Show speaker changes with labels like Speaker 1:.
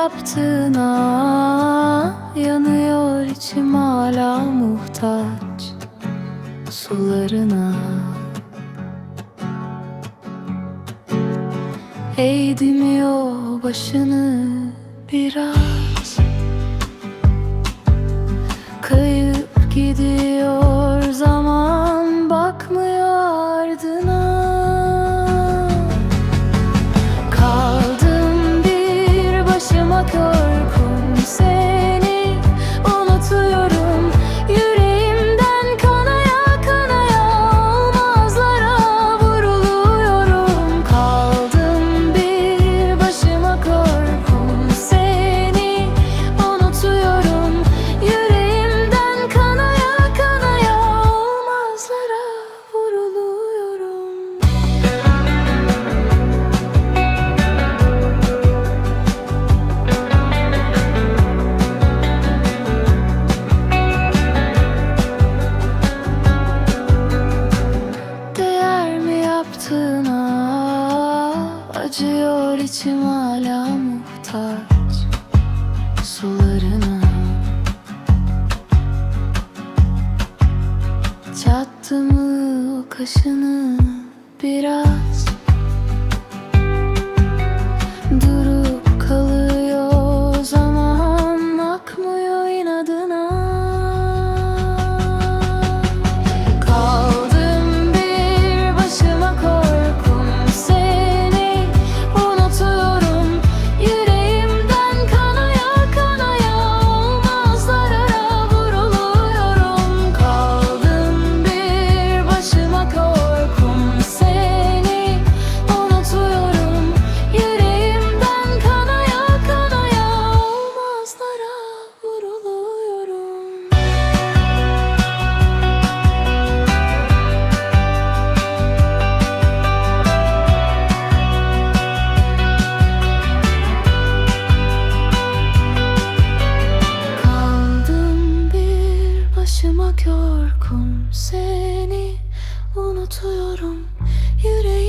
Speaker 1: yaptığına Yanıyor içim hala muhtaç Sularına. Eğdi mi o başını biraz içim hala muhtaç Sularına. Çattı mı o kaşını Biraz aşkım seni unutuyorum yüreğim